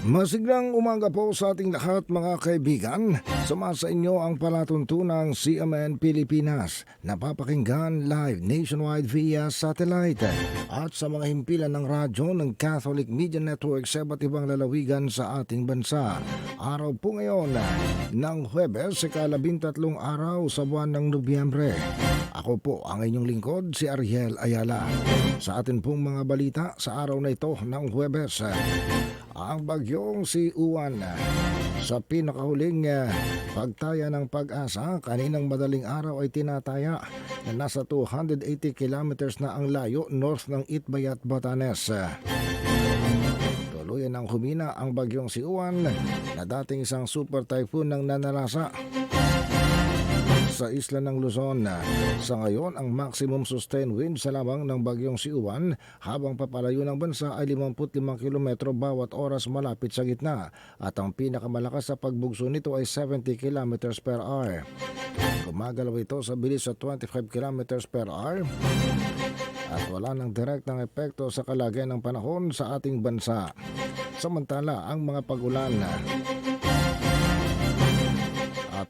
Masiglang umaga po sa ating lahat mga kaibigan. Sumasa inyo ang palatuntunang CMN Pilipinas. Napapakinggan live nationwide via satellite. At sa mga himpilan ng radyo ng Catholic Media Network sa iba't ibang lalawigan sa ating bansa. Araw po ngayon ng Huwebes, ikalabintatlong araw sa buwan ng Nobyembre. Ako po ang inyong lingkod, si Ariel Ayala. Sa atin pong mga balita sa araw na ito ng Huwebes, ang bagyong si Uwan sa pinakahuling uh, pagtaya ng pag-asa kaninang madaling araw ay tinataya na nasa 280 kilometers na ang layo north ng Itbay at Batanes. Tuluyan ang humina ang bagyong si Uwan na dating isang super typhoon ng nanarasa sa isla ng Luzon. Sa ngayon, ang maximum sustained wind sa lamang ng bagyong si Uwan habang papalayo ng bansa ay 55 km bawat oras malapit sa gitna at ang pinakamalakas sa pagbugso nito ay 70 km per hour. Gumagalaw ito sa bilis sa 25 km per hour at wala ng direktang epekto sa kalagayan ng panahon sa ating bansa. Samantala, ang mga pagulan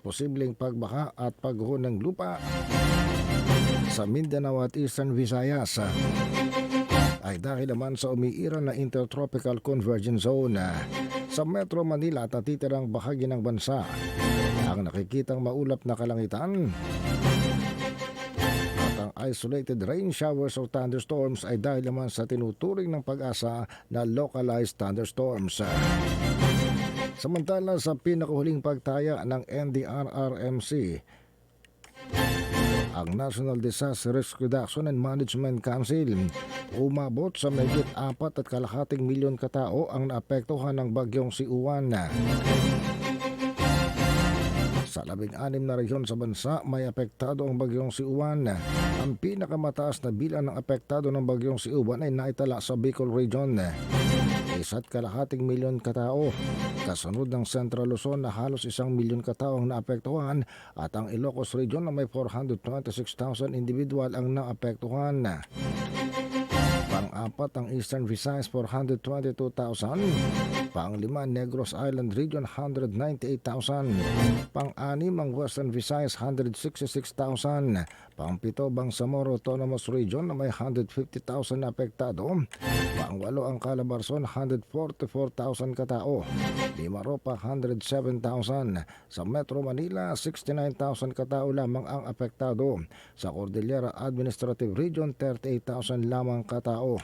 posibleng pagbaha at pagguho ng lupa sa Mindanao at Eastern Visayas ay dahil naman sa umiiran na Intertropical Convergence Zone sa Metro Manila at natitirang bahagi ng bansa. Ang nakikitang maulap na kalangitan ang isolated rain showers or thunderstorms ay dahil naman sa tinuturing ng pag-asa na localized thunderstorms. Samantala sa pinakahuling pagtaya ng NDRRMC, ang National Disaster Risk Reduction and Management Council umabot sa megit apat at kalahating milyon katao ang naapektuhan ng bagyong si Uwan. Sa labing anim na rehiyon sa bansa, may apektado ang bagyong si Uwan. Ang pinakamataas na bilang ng apektado ng bagyong si Uwan ay naitala sa Bicol Region. Isa't kalahating milyon katao. Kasunod ng Central Luzon na halos isang milyon katao ang naapektuhan at ang Ilocos Region na may 426,000 individual ang naapektuhan. Pang-apat ang Eastern Visayas 422,000. Pang-lima Negros Island Region 198,000. Pang-anim ang Western Visayas 166,000. Pang-pito Bangsamoro Autonomous Region na may 150,000 na apektado. Pang-walo ang Calabarzon 144,000 katao. Limaropa 107,000. Sa Metro Manila 69,000 katao lamang ang apektado. Sa Cordillera Administrative Region 38,000 lamang katao.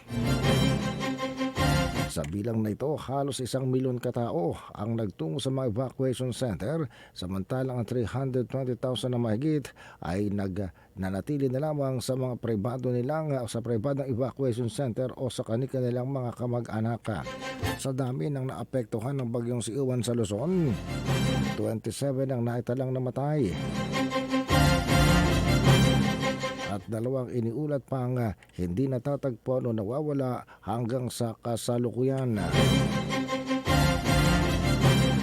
Sa bilang na ito, halos isang milyon katao ang nagtungo sa mga evacuation center, samantalang ang 320,000 na mahigit ay nag nanatili na lamang sa mga pribado nilang sa pribadong evacuation center o sa kanika nilang mga kamag-anak. Sa dami ng naapektuhan ng bagyong si Iwan sa Luzon, 27 ang naitalang namatay at dalawang iniulat pang hindi natatagpuan o nawawala hanggang sa kasalukuyan.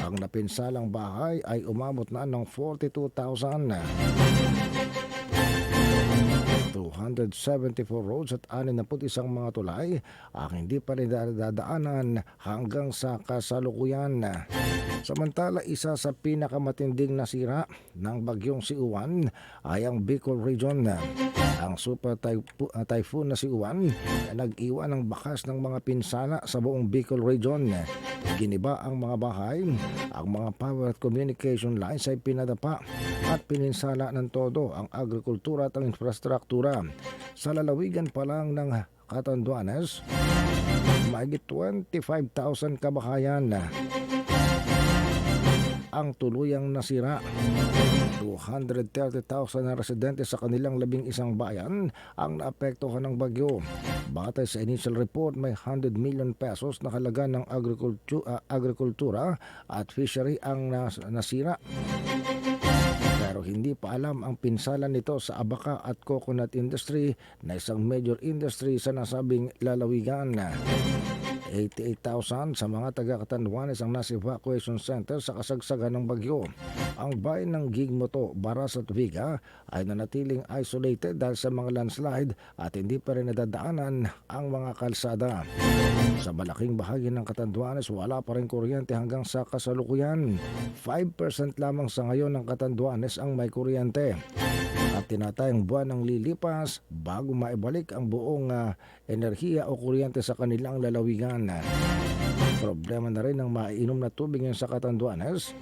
Ang napinsalang bahay ay umabot na ng 42,000. 274 roads at 61 mga tulay ang hindi pa rin dadaanan hanggang sa kasalukuyan. Samantala, isa sa pinakamatinding nasira ng bagyong si Uwan ay ang Bicol Region. Ang super uh, typhoon na si Uwan na nag-iwan ng bakas ng mga pinsala sa buong Bicol Region. Giniba ang mga bahay, ang mga power at communication lines ay pinadapa at pininsala ng todo ang agrikultura at ang infrastruktura. Sa lalawigan pa lang ng Catanduanes, mahigit 25,000 kabahayan ang tuluyang nasira. 230,000 na residente sa kanilang labing isang bayan ang naapektuhan ng bagyo. Batay sa initial report, may 100 million pesos na halaga ng agrikultu- ah, agrikultura at fishery ang nas- nasira. Hindi pa alam ang pinsalan nito sa abaka at coconut industry na isang major industry sa nasabing lalawigan. 88,000 sa mga taga-Katanduanes ang nasa evacuation center sa kasagsagan ng bagyo. Ang bayan ng Gigmoto, Baras at Viga ay nanatiling isolated dahil sa mga landslide at hindi pa rin nadadaanan ang mga kalsada. Sa malaking bahagi ng Katanduanes, wala pa rin kuryente hanggang sa kasalukuyan. 5% lamang sa ngayon ng Katanduanes ang may kuryente. At tinatayang buwan ng lilipas bago maibalik ang buong ah, enerhiya o kuryente sa kanilang lalawigan. Problema na rin ang maiinom na tubig sa Katanduanes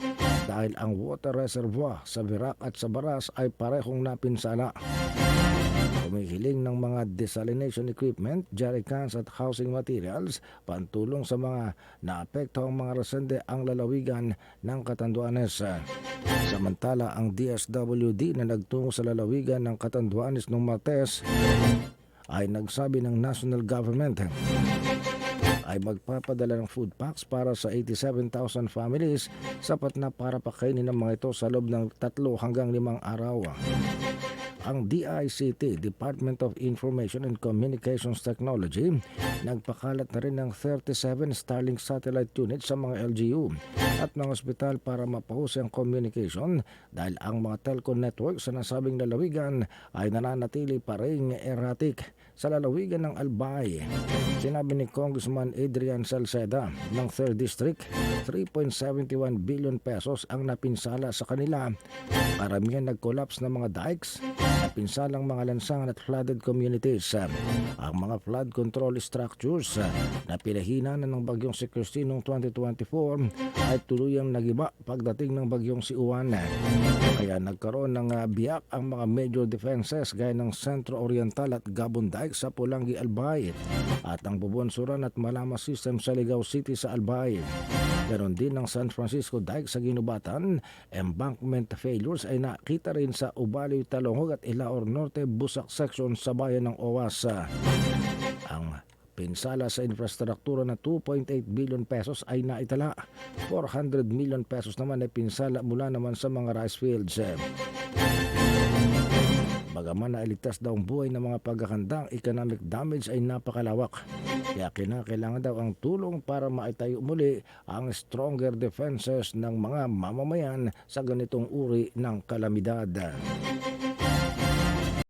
dahil ang water reservoir sa Virac at sa Baras ay parehong napinsala. Humihiling ng mga desalination equipment, jerrycans at housing materials pantulong sa mga naapektuhang mga resende ang lalawigan ng Katanduanes. Samantala, ang DSWD na nagtungo sa lalawigan ng Katanduanes noong Martes ay nagsabi ng national government ay magpapadala ng food packs para sa 87,000 families sapat na para pakainin ng mga ito sa loob ng tatlo hanggang limang araw. Ang DICT, Department of Information and Communications Technology, nagpakalat na rin ng 37 Starlink satellite units sa mga LGU at mga ospital para mapahusay ang communication dahil ang mga telco network sa nasabing lalawigan ay nananatili pa rin erratic sa lalawigan ng Albay. Sinabi ni Congressman Adrian Salceda ng 3rd District, 3.71 billion pesos ang napinsala sa kanila. Karamihan nag-collapse ng mga dikes, napinsalang mga lansangan at flooded communities. Ang mga flood control structures na pinahina na ng bagyong si Christine noong 2024 ay tuluyang nagiba pagdating ng bagyong si Uwan. Kaya nagkaroon ng ah, biyak ang mga major defenses gaya ng Centro Oriental at Gabon Dike sa Pulangi, Albay at ang Bubonsuran at Malama System sa Ligao City sa Albay. Ganon din ang San Francisco Dike sa Ginubatan, embankment failures ay nakita rin sa Ubaliw, Talongog at Ilaor Norte Busak section sa bayan ng Owas. Ang pinsala sa infrastruktura na 2.8 billion pesos ay naitala. 400 million pesos naman ay pinsala mula naman sa mga rice fields. Bagaman na iligtas daw ang buhay ng mga pagkakandang economic damage ay napakalawak. Kaya kinakailangan daw ang tulong para maitayo muli ang stronger defenses ng mga mamamayan sa ganitong uri ng kalamidad.